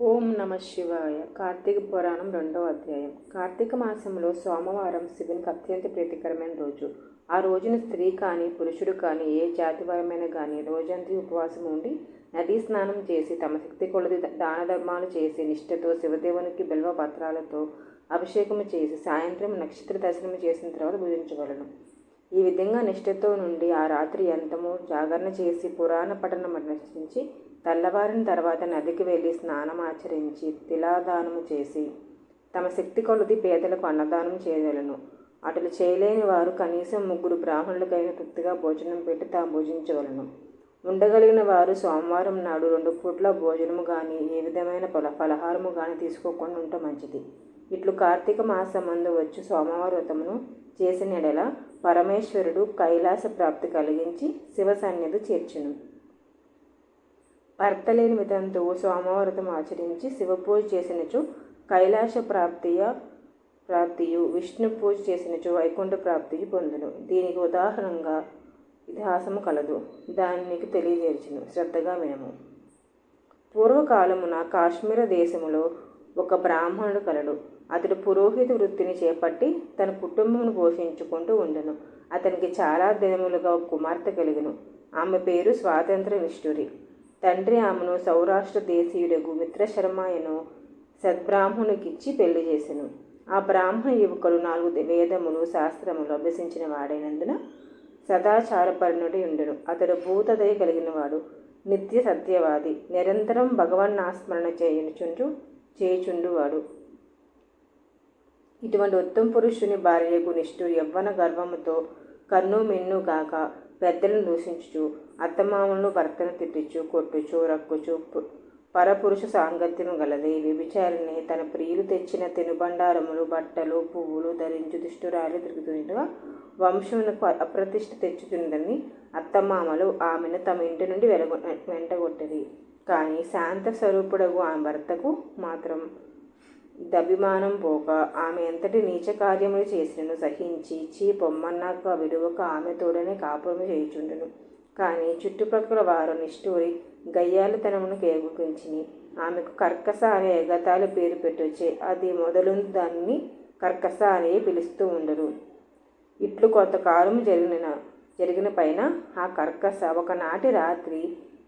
ఓం నమ శివాయ. కార్తీక పురాణం రెండవ అధ్యాయం. కార్తీక మాసంలో సోమవారం శివునికి అత్యంత ప్రీతికరమైన రోజు. ఆ రోజున స్త్రీ కానీ పురుషుడు కానీ ఏ జాతిపరమైన కానీ రోజంతా ఉపవాసం ఉండి నదీ స్నానం చేసి తమ శక్తి కొలది దాన ధర్మాలు చేసి నిష్ఠతో శివదేవునికి బిల్వ పత్రాలతో అభిషేకము చేసి సాయంత్రం నక్షత్ర దర్శనం చేసిన తర్వాత భుజించగలను ఈ విధంగా నిష్ఠతో నుండి ఆ రాత్రి ఎంతమో జాగరణ చేసి పురాణ పఠనం రచించి తెల్లవారిన తర్వాత నదికి వెళ్ళి స్నానం ఆచరించి తిలాదానము చేసి తమ శక్తి కొలది పేదలకు అన్నదానం చేయగలను అటులు చేయలేని వారు కనీసం ముగ్గురు బ్రాహ్మణులకైన తృప్తిగా భోజనం పెట్టి తాము భోజించగలను ఉండగలిగిన వారు సోమవారం నాడు రెండు పూట్ల భోజనము కానీ ఏ విధమైన ఫల ఫలహారము కానీ తీసుకోకుండా ఉంటే మంచిది. ఇట్లు కార్తీక మాసమందు వచ్చి సోమవార వ్రతమును చేసిన ఎడల పరమేశ్వరుడు కైలాస ప్రాప్తి కలిగించి శివ సన్నిధి చేర్చును. భర్త లేని విధంతువు సోమవారతం ఆచరించి శివపూజ చేసినచు కైలాస ప్రాప్తియ ప్రాప్తియు విష్ణు పూజ చేసినచు వైకుంఠ ప్రాప్తియు పొందును. దీనికి ఉదాహరణగా ఇతిహాసము కలదు. దాన్ని నీకు తెలియజేర్చును. శ్రద్ధగా వినము. పూర్వకాలమున కాశ్మీర దేశములో ఒక బ్రాహ్మణుడు కలడు. అతడు పురోహిత వృత్తిని చేపట్టి తన కుటుంబమును పోషించుకుంటూ ఉండెను. అతనికి చాలా దినములుగా ఒక కుమార్తె కలిగను. ఆమె పేరు స్వాతంత్ర నిష్ఠురి తండ్రి ఆమెను సౌరాష్ట్ర దేశీయుడగు మిత్రశర్మాయను సద్బ్రాహ్మణుకిచ్చి పెళ్ళి చేసెను. ఆ బ్రాహ్మణ యువకుడు నాలుగు వేదములు శాస్త్రములు అభ్యసించిన వాడైనందున సదాచారపరుణుడి ఉండెను. అతడు భూతదయ కలిగినవాడు నిత్య సత్యవాది నిరంతరం భగవన్నాస్మరణ చేయుచుండు చేయుచుండువాడు. ఇటువంటి ఉత్తమ పురుషుని భార్యకు నిష్ఠు యవ్వన గర్వముతో కన్ను మిన్ను గాక పెద్దలను దూషించుచు అత్తమామలను భర్తను తిట్టుచు కొట్టుచు రక్కుచు పరపురుష సాంగత్యము గలది. వ్యభిచారిని తన ప్రియులు తెచ్చిన తినుబండారములు బట్టలు పువ్వులు ధరించు దుష్టురాలు తిరుగుతుండగా వంశమునకు అప్రతిష్ట తెచ్చుతుందని అత్తమామలు ఆమెను తమ ఇంటి నుండి వెలగొ వెంటగొట్టది కానీ శాంత స్వరూపుడగు ఆమె భర్తకు మాత్రం దభిమానం పోక ఆమె ఎంతటి నీచ కార్యములు చేసినను సహించి చీ పొమ్మన్నాక విడువక ఆమె తోడనే కాపురము చేయుచుండును. కానీ చుట్టుపక్కల వారు నిష్ఠూరి గయ్యాలతనమును కేగుపించిని ఆమెకు కర్కస అనే ఎగతాలు పేరు పెట్టొచ్చే అది మొదలు దాన్ని కర్కస అని పిలుస్తూ ఉండరు ఇట్లు కొంతకాలం జరిగిన జరిగిన పైన ఆ కర్కస ఒకనాటి రాత్రి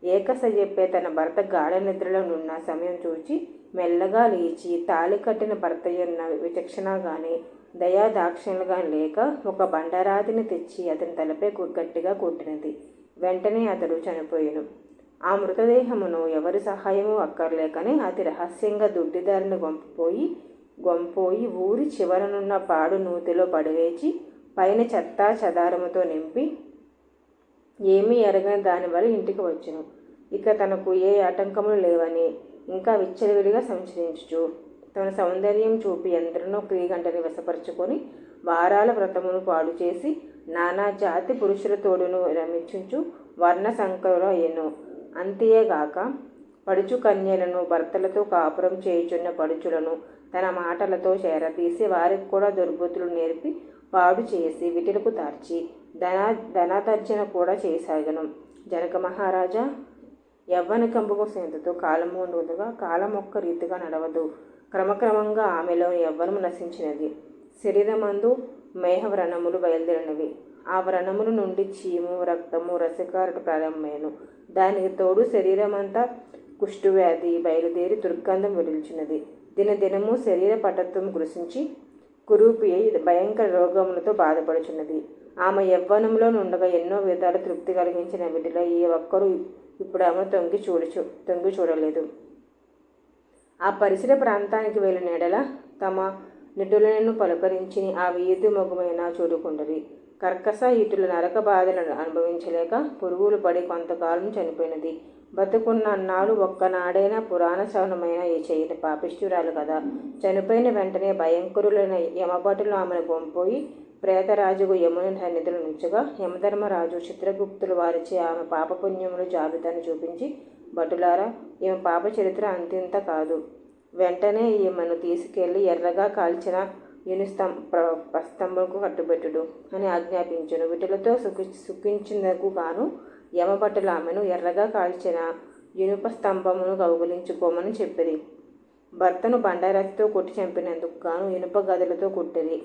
ఏకస చెప్పే తన భర్త గాఢ నిద్రలో నున్న సమయం చూచి మెల్లగా లేచి తాళి కట్టిన భర్త ఉన్న విచక్షణ కానీ దయా దాక్షిణ్యులు కానీ లేక ఒక బండరాతిని తెచ్చి అతని తలపై గట్టిగా కొట్టినది. వెంటనే అతడు చనిపోయాను. ఆ మృతదేహమును ఎవరి సహాయము అక్కర్లేకనే అతి రహస్యంగా దుడ్డిదారిని గొంపోయి గొంపోయి ఊరి చివరనున్న పాడు నూతిలో పడివేచి పైన చెత్తా చెదారముతో నింపి ఏమీ ఎరగని దానివల్ల ఇంటికి వచ్చును. ఇక తనకు ఏ ఆటంకములు లేవని ఇంకా విచ్చలవిడిగా సంచరించుచు తన సౌందర్యం చూపి ఎందరినో క్రీగంటని వశపరుచుకొని వారాల వ్రతమును పాడు చేసి నానా జాతి పురుషుల తోడును రమించుచు వర్ణ సంకర అయ్యను అంతేగాక పడుచు కన్యలను భర్తలతో కాపురం చేయుచున్న పడుచులను తన మాటలతో చేరదీసి వారికి కూడా దుర్బుద్ధులు నేర్పి పాడు చేసి విటులకు తార్చి ధన ధనాతర్జన కూడా చేసాగను జనక మహారాజా యవ్వన కంపుకు సేంతతో కాలము ఉండదుగా కాలం ఒక్క రీతిగా నడవదు. క్రమక్రమంగా ఆమెలో యవ్వనము నశించినది. శరీరమందు మేహ వ్రణములు బయలుదేరినవి. ఆ వ్రణముల నుండి చీము రక్తము రసకారట ప్రారంభమైన దానికి తోడు శరీరమంతా కుష్ఠవ్యాధి బయలుదేరి దుర్గంధం విడిల్చినది దినదినము శరీర పటత్వం కృషించి కురూపి భయంకర రోగములతో బాధపడుచున్నది. ఆమె యవ్వనంలో నుండగా ఎన్నో విధాలు తృప్తి కలిగించిన వీటిలో ఏ ఒక్కరూ ఇప్పుడు ఆమె తొంగి చూడచు తొంగి చూడలేదు. ఆ పరిసర ప్రాంతానికి వెళ్ళిన ఎడల తమ నిటులను పలకరించి ఆ వీధి మొగమైన చూడుకుండరి. కర్కస ఇటుల నరక బాధలను అనుభవించలేక పురుగులు పడి కొంతకాలం చనిపోయినది. బతుకున్న అన్నాడు ఒక్కనాడైనా పురాణ శ్రవణమైన ఈ చేయని పాపిష్ఠురాలు కదా. చనిపోయిన వెంటనే భయంకరులైన యమభటులు ఆమెను గొంపోయి ప్రేతరాజుకు యముని సన్నిధులు నుంచగా యమధర్మరాజు చిత్రగుప్తులు వారిచే ఆమె పాపపుణ్యముల జాబితాను చూపించి భటులారా ఈమె పాప చరిత్ర అంతింత కాదు. వెంటనే ఈమెను తీసుకెళ్ళి ఎర్రగా కాల్చిన యునిస్తం స్తంభంకు కట్టుబెట్టుడు అని ఆజ్ఞాపించును. వీటిలతో సుఖి సుఖించినకు గాను యమభటులు ఆమెను ఎర్రగా కాల్చిన ఇనుప స్తంభమును కౌగులించుకోమని చెప్పిరి. భర్తను బండారాతితో కొట్టి చంపినందుకు గాను ఇనుప గదులతో కొట్టిరి.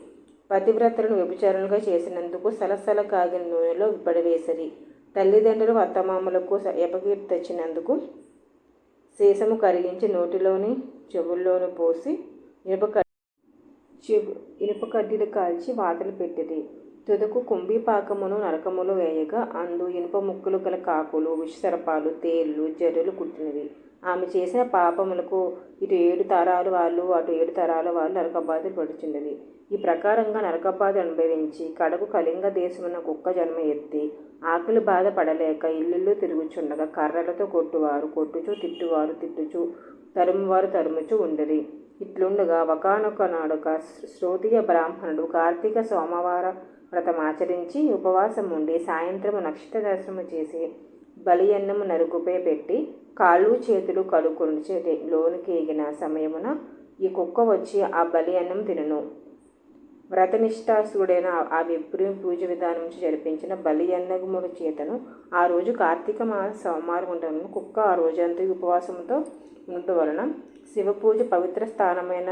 పతివ్రతలను వ్యభిచారులుగా చేసినందుకు సలసల కాగిన నూనెలో విపడివేసిరి తల్లిదండ్రులు అత్తమామలకు ఎపకీర్తి తెచ్చినందుకు సీసము కరిగించి నోటిలోని చెవుల్లోనూ పోసి ఇనుప చెవు ఇనుప కడ్డీలు కాల్చి వాతలు పెట్టిది తుదకు కుంభీపాకమును నరకములు వేయగా అందు ఇనుప ముక్కులు గల కాకులు విషసర్పాలు తేళ్ళు జర్రులు కుట్టినవి. ఆమె చేసిన పాపములకు ఇటు ఏడు తరాలు వాళ్ళు అటు ఏడు తరాల వాళ్ళు నరకబాధలు పడుచున్నది ఈ ప్రకారంగా నరకబాధ అనుభవించి కడకు కళింగ దేశమున కుక్క జన్మ ఎత్తి ఆకలి బాధ పడలేక ఇల్లు తిరుగుచుండగా కర్రలతో కొట్టువారు కొట్టుచు తిట్టువారు తిట్టుచు తరుమువారు తరుముచు ఉండిరి. ఇట్లుండగా ఒకనొక నాడుక శ్రోతీయ బ్రాహ్మణుడు కార్తీక సోమవార వ్రతం ఆచరించి ఉపవాసం ఉండి సాయంత్రము నక్షత్ర దర్శనము చేసి బలియన్నము నరుగుపై పెట్టి కాళ్ళు చేతులు కడుక్కొని లోనికి ఎగిన సమయమున ఈ కుక్క వచ్చి ఆ బలి అన్నం తినను. వ్రతనిష్టాసుడైన ఆ విప్రి పూజ విధానం నుంచి జరిపించిన బలి అన్నగుముడు చేతను ఆ రోజు కార్తీక మాస సోమవారం ఉండడం కుక్క ఆ రోజంతా ఉపవాసంతో ఉండటం వలన శివ పూజ పవిత్ర స్థానమైన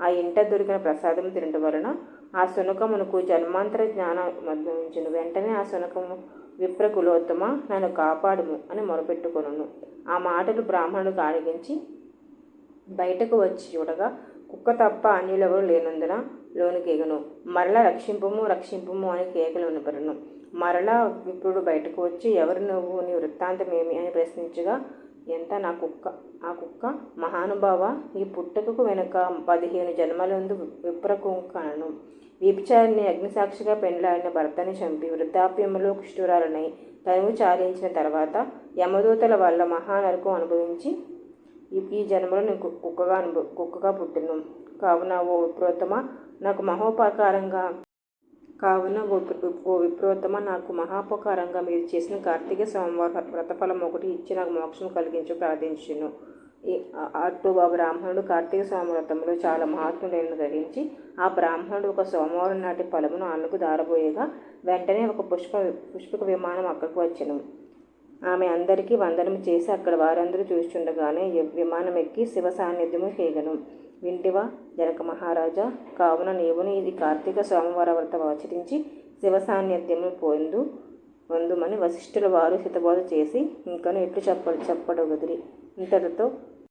ఆ ఇంట దొరికిన ప్రసాదం తినటం వలన ఆ శునకమునకు జన్మాంతర జ్ఞానం మధ్యించిన వెంటనే ఆ శునకము విప్ర కులోత్తమ నన్ను కాపాడుము అని మొరపెట్టుకొను ఆ మాటలు బ్రాహ్మణుడు ఆడిగించి బయటకు వచ్చి చూడగా కుక్క తప్ప అన్యులెవరు లేనందున లోను కేగను మరలా రక్షింపము రక్షింపము అని కేకలు వినపడను. మరలా విప్రుడు బయటకు వచ్చి ఎవరు నువ్వు నీ వృత్తాంతమేమి అని ప్రశ్నించగా ఎంత నా కుక్క? ఆ కుక్క మహానుభావ ఈ పుట్టుకకు వెనుక పదిహేను జన్మలందు విప్రకుంకను వ్యభిచారిని అగ్నిసాక్షిగా పెండ్లాడిన భర్తని చంపి వృద్ధాప్యములో కుష్ఠురాలనై తనువు చాలించిన తర్వాత యమదూతల వల్ల మహానరకు అనుభవించి ఈ జన్మలో నేను కుక్కగా అనుభవ కుక్కగా పుట్టిను. కావున ఓ విప్రోత్తమ నాకు మహోపకారంగా కావున ఓ విప్రోత్తమ నాకు మహాపకారంగా మీరు చేసిన కార్తీక సోమవారం వ్రతఫలం ఒకటి ఇచ్చి నాకు మోక్షం కలిగించు ప్రార్థించును. అటు ఆ బ్రాహ్మణుడు కార్తీక సోమవ్రతంలో చాలా మహాత్ముడైన ధరించి ఆ బ్రాహ్మణుడు ఒక సోమవారం నాటి ఫలమును అన్నకు దారబోయగా వెంటనే ఒక పుష్ప పుష్పక విమానం అక్కడికి వచ్చను. ఆమె అందరికీ వందనం చేసి అక్కడ వారందరూ చూస్తుండగానే విమానం ఎక్కి శివ సాన్నిధ్యము చేయగను వింటివా జనక మహారాజా కావున నీవుని ఇది కార్తీక సోమవార వ్రతం ఆచరించి శివ సాన్నిధ్యము పొందు పొందుమని వశిష్ఠుల వారు హితబోధ చేసి ఇంకను ఎట్లు చెప్ప చెప్పడు గదిరి ఇంతటితో